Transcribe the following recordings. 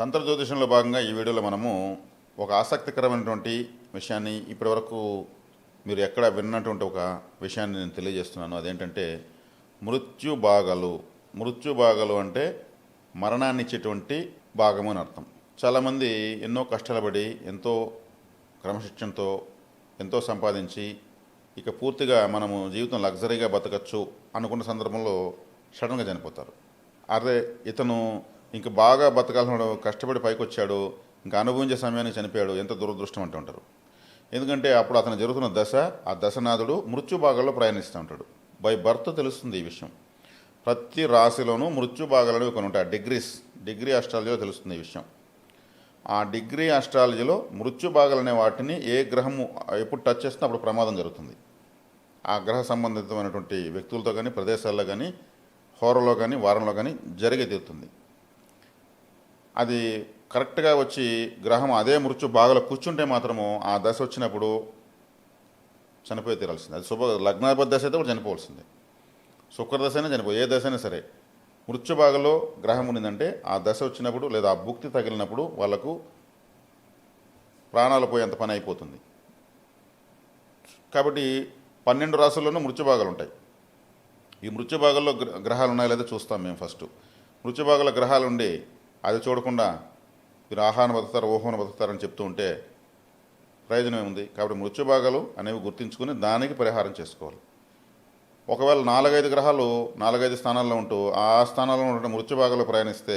తంత్ర జ్యోతిషంలో భాగంగా ఈ వీడియోలో మనము ఒక ఆసక్తికరమైనటువంటి విషయాన్ని ఇప్పటివరకు మీరు ఎక్కడ విన్నటువంటి ఒక విషయాన్ని నేను తెలియజేస్తున్నాను. అదేంటంటే మృత్యు భాగాలు. మృత్యు భాగాలు అంటే మరణాన్ని ఇచ్చేటువంటి భాగము అని అర్థం. చాలామంది ఎన్నో కష్టాలు పడి ఎంతో క్రమశిక్షణతో ఎంతో సంపాదించి ఇక పూర్తిగా మనము జీవితం లగ్జరీగా బతకచ్చు అనుకున్న సందర్భంలో సడన్గా చనిపోతారు. అదే ఇతను ఇంక బాగా బతకాల్సిన కష్టపడి పైకి వచ్చాడు ఇంకా అనుభవించే సమయానికి చనిపోయాడు ఎంత దురదృష్టం అంటూ ఉంటారు. ఎందుకంటే అప్పుడు అతను జరుగుతున్న దశ ఆ దశనాథుడు మృత్యు భాగాల్లో ప్రయాణిస్తూ ఉంటాడు. బై బర్త్ తెలుస్తుంది ఈ విషయం. ప్రతి రాశిలోనూ మృత్యుభాగాలను కొన్ని ఉంటాయి. డిగ్రీస్ డిగ్రీ అస్ట్రాలజీలో తెలుస్తుంది ఈ విషయం. ఆ డిగ్రీ అస్ట్రాలజీలో మృత్యుభాగాలు అనే వాటిని ఏ గ్రహము ఎప్పుడు టచ్ చేస్తున్నా అప్పుడు ప్రమాదం జరుగుతుంది. ఆ గ్రహ సంబంధితమైనటువంటి వ్యక్తులతో కానీ ప్రదేశాల్లో కానీ హోరలో కానీ వారంలో కానీ జరిగే తీరుతుంది అది కరెక్ట్గా వచ్చి గ్రహం అదే మృత్యు బాగా కూర్చుంటే మాత్రము ఆ దశ వచ్చినప్పుడు చనిపోయి తీరాల్సింది. అది శుభ లగ్నాధిపతి దశ అయితే కూడా చనిపోవాల్సిందే. శుక్రదశ అయినా చనిపో ఏ దశ అయినా సరే మృత్యుభాగంలో గ్రహం ఉన్నదంటే ఆ దశ వచ్చినప్పుడు లేదా ఆ భుక్తి తగిలినప్పుడు వాళ్ళకు ప్రాణాలు పోయేంత పని అయిపోతుంది. కాబట్టి పన్నెండు రాసుల్లోనూ మృత్యు భాగాలు ఉంటాయి. ఈ మృత్యు భాగాల్లో గ్ర- గ్రహాలు ఉన్నాయో లేదో చూస్తాం మేము ఫస్ట్. మృత్యు భాగాల గ్రహాలు ఉండి అది చూడకుండా మీరు ఆహారం బతుకుతారు ఊహను బతుకుతారని చెప్తూ ఉంటే ప్రయోజనం ఏముంది? కాబట్టి మృత్యుభాగాలు అనేవి గుర్తించుకుని దానికి పరిహారం చేసుకోవాలి. ఒకవేళ నాలుగైదు గ్రహాలు నాలుగైదు స్థానాల్లో ఉంటూ ఆ స్థానాల్లో ఉన్న మృత్యుభాగాలు ప్రయాణిస్తే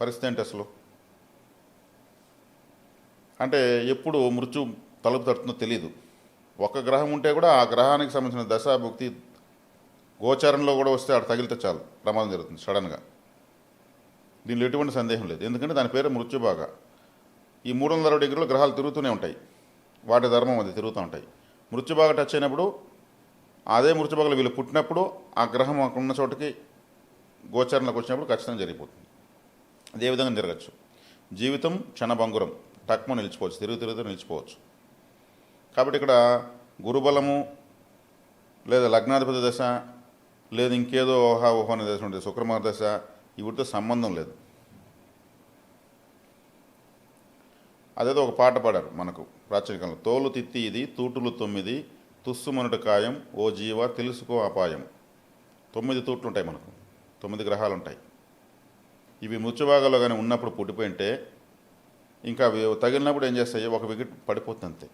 పరిస్థితి ఏంటి అసలు? అంటే ఎప్పుడు మృత్యు తలుపు తడుతుందో తెలియదు ఒక గ్రహం ఉంటే కూడా ఆ గ్రహానికి సంబంధించిన దశ భుక్తి గోచారంలో కూడా వస్తే ఆడ తగిలితే చాలు. ప్రమాదం జరుగుతుంది సడన్గా. దీనిలో ఎటువంటి సందేహం లేదు. ఎందుకంటే దాని పేరు మృత్యుభాగ. ఈ మూడు వందల అరవై డిగ్రీలు గ్రహాలు తిరుగుతూనే ఉంటాయి. వాటి ధర్మం అది తిరుగుతూ ఉంటాయి. మృత్యుభాగ టచ్ అయినప్పుడు అదే మృత్యుభాగలు వీళ్ళు పుట్టినప్పుడు ఆ గ్రహం ఉన్న చోటకి గోచరణలోకి వచ్చినప్పుడు ఖచ్చితంగా జరిగిపోతుంది. అదే విధంగా జరగచ్చు. జీవితం క్షణభంగురం. టక్మ నిలిచిపోవచ్చు. తిరుగు తిరుగుతూ నిలిచిపోవచ్చు. కాబట్టి ఇక్కడ గురుబలము లేదా లగ్నాధిపతి దశ లేదు ఇంకేదో ఓహా ఓహో అనే దశ ఉంటుంది. శుక్రమార్ దశ వీటితో సంబంధం లేదు. అదేదో ఒక పాట పాడారు మనకు ప్రాచీనకాలంలో. తోలు తిత్తి ఇది తూటులు తొమ్మిది తుస్సుమనుట కాయం ఓ జీవ తెలుసుకో అపాయం. తొమ్మిది తూట్లు ఉంటాయి మనకు. తొమ్మిది గ్రహాలు ఉంటాయి ఇవి మృత్యుభాగాల్లో కానీ ఉన్నప్పుడు పుట్టిపోయింటే ఇంకా అవి తగిలినప్పుడు ఏం చేస్తాయి? ఒక వికెట్ పడిపోతుంది అంతే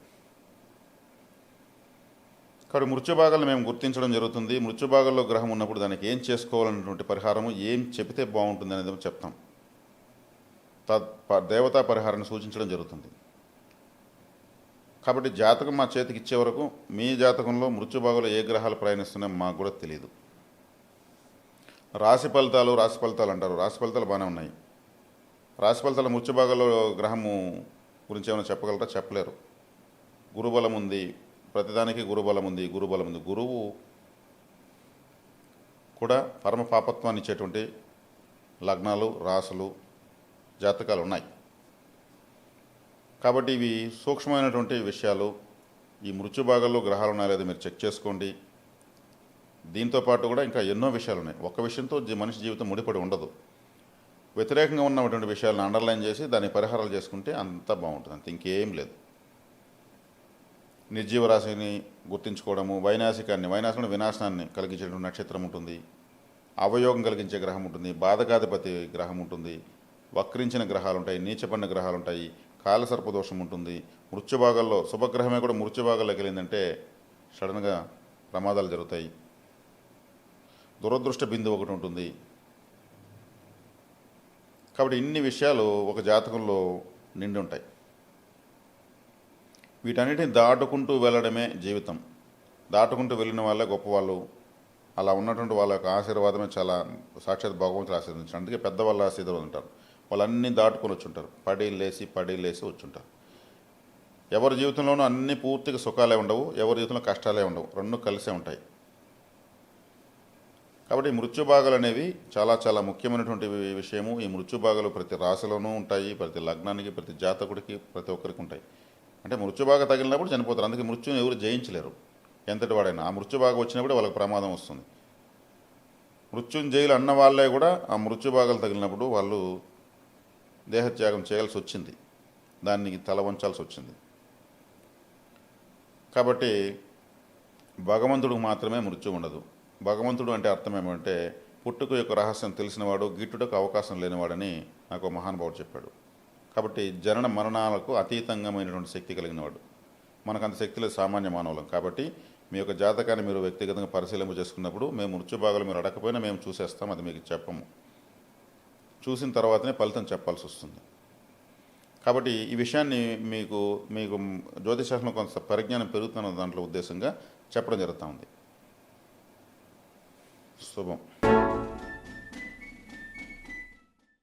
కాబట్టి మృత్యుభాగాలను మేము గుర్తించడం జరుగుతుంది. మృత్యుభాగాల్లో గ్రహం ఉన్నప్పుడు దానికి ఏం చేసుకోవాలన్నటువంటి పరిహారము ఏం చెబితే బాగుంటుంది అనేది చెప్తాం. తద్ ప- దేవతా పరిహారాన్ని సూచించడం జరుగుతుంది. కాబట్టి జాతకం మా చేతికి ఇచ్చే వరకు మీ జాతకంలో మృత్యుభాగంలో ఏ గ్రహాలు ప్రయాణిస్తున్నాయో మాకు కూడా తెలియదు రాశి ఫలితాలు రాశి ఫలితాలు అంటారు. రాశి ఫలితాలు బాగానే ఉన్నాయి. రాశి ఫలితాల మృత్యుభాగంలో గ్రహము గురించి ఏమైనా చెప్పగలరా? చెప్పలేరు. గురుబలం ఉంది ప్రతిదానికి గురుబలం ఉంది గురుబలం ఉంది. గురువు కూడా పరమ పాపత్వాన్ని ఇచ్చేటువంటి లగ్నాలు రాసులు జాతకాలు ఉన్నాయి. కాబట్టి ఇవి సూక్ష్మమైనటువంటి విషయాలు. ఈ మృత్యు భాగాల్లో గ్రహాలు ఉన్నాయో లేదో మీరు చెక్ చేసుకోండి. దీంతో పాటు కూడా ఇంకా ఎన్నో విషయాలు ఉన్నాయి. ఒక్క విషయంతో మనిషి జీవితం ముడిపడి ఉండదు. వ్యతిరేకంగా ఉన్నటువంటి విషయాలను అండర్లైన్ చేసి దాని పరిహారాలు చేసుకుంటే అంత బాగుంటుంది. అంత ఇంకేం లేదు. నిర్జీవరాశిని గుర్తించుకోవడము వైనాశికాన్ని వైనాశికుని వినాశనాన్ని కలిగించేటువంటి నక్షత్రం ఉంటుంది. అవయోగం కలిగించే గ్రహం ఉంటుంది. బాధకాధిపతి గ్రహం ఉంటుంది. వక్రించిన గ్రహాలు ఉంటాయి నీచపడిన గ్రహాలు ఉంటాయి కాలసర్పదోషం ఉంటుంది. మృత్యుభాగాల్లో శుభగ్రహమే కూడా మృత్యుభాగాల్లోకి వెళ్ళిందంటే సడన్గా ప్రమాదాలు జరుగుతాయి. దురదృష్ట బిందువు ఒకటి ఉంటుంది. కాబట్టి ఇన్ని విషయాలు ఒక జాతకంలో నిండి ఉంటాయి. వీటన్నిటిని దాటుకుంటూ వెళ్ళడమే జీవితం. దాటుకుంటూ వెళ్ళిన వాళ్ళే గొప్పవాళ్ళు. అలా ఉన్నటువంటి వాళ్ళ యొక్క ఆశీర్వాదమే చాలా సాక్షాత్ భగవంతుడు ఆశీర్వదించారు అందుకే పెద్దవాళ్ళు ఆశీర్వాదం ఉంటారు వాళ్ళన్నీ దాటుకొని వచ్చుంటారు. పడి లేసి పడి లేసి వచ్చుంటారు. ఎవరి జీవితంలోనూ అన్ని పూర్తిగా సుఖాలే ఉండవు. ఎవరి జీవితంలో కష్టాలే ఉండవు. రెండు కలిసే ఉంటాయి. కాబట్టి మృత్యుభాగాలు అనేవి చాలా చాలా ముఖ్యమైనటువంటి విషయము. ఈ మృత్యుభాగాలు ప్రతి రాశిలోనూ ఉంటాయి. ప్రతి లగ్నానికి ప్రతి జాతకుడికి ప్రతి ఒక్కరికి ఉంటాయి. అంటే మృత్యుభాగ తగిలినప్పుడు చనిపోతారు. అందుకే మృత్యుని ఎవరు జయించలేరు. ఎంతటి వాడైనా. ఆ మృత్యుభాగం వచ్చినప్పుడు వాళ్ళకి ప్రమాదం వస్తుంది. మృత్యుంజయులు అన్న వాళ్ళే కూడా ఆ మృత్యుభాగాలు తగిలినప్పుడు వాళ్ళు దేహత్యాగం చేయాల్సి వచ్చింది. దానికి తల వంచాల్సి వచ్చింది. కాబట్టి భగవంతుడికి మాత్రమే మృత్యు ఉండదు. భగవంతుడు అంటే అర్థం ఏమంటే పుట్టుక యొక్క రహస్యం తెలిసినవాడు గిట్టుటకు అవకాశం లేనివాడని నాకు ఒక మహానుభావుడు చెప్పాడు. కాబట్టి జనన మరణాలకు అతీతంగమైనటువంటి శక్తి కలిగినవాడు. మనకు అంత శక్తి లేదు సామాన్య మానవులం. కాబట్టి మీ యొక్క జాతకాన్ని మీరు వ్యక్తిగతంగా పరిశీలింప చేసుకున్నప్పుడు మేము మృత్యుభాగాలు మీరు అడగకపోయినా మేము చూసేస్తాం అది మీకు చెప్పము. చూసిన తర్వాతనే ఫలితం చెప్పాల్సి వస్తుంది. కాబట్టి ఈ విషయాన్ని మీకు మీకు జ్యోతిశాస్త్రంలో కొంత పరిజ్ఞానం పెరుగుతున్న దాంట్లో ఉద్దేశంగా చెప్పడం జరుగుతూ ఉంది. శుభం.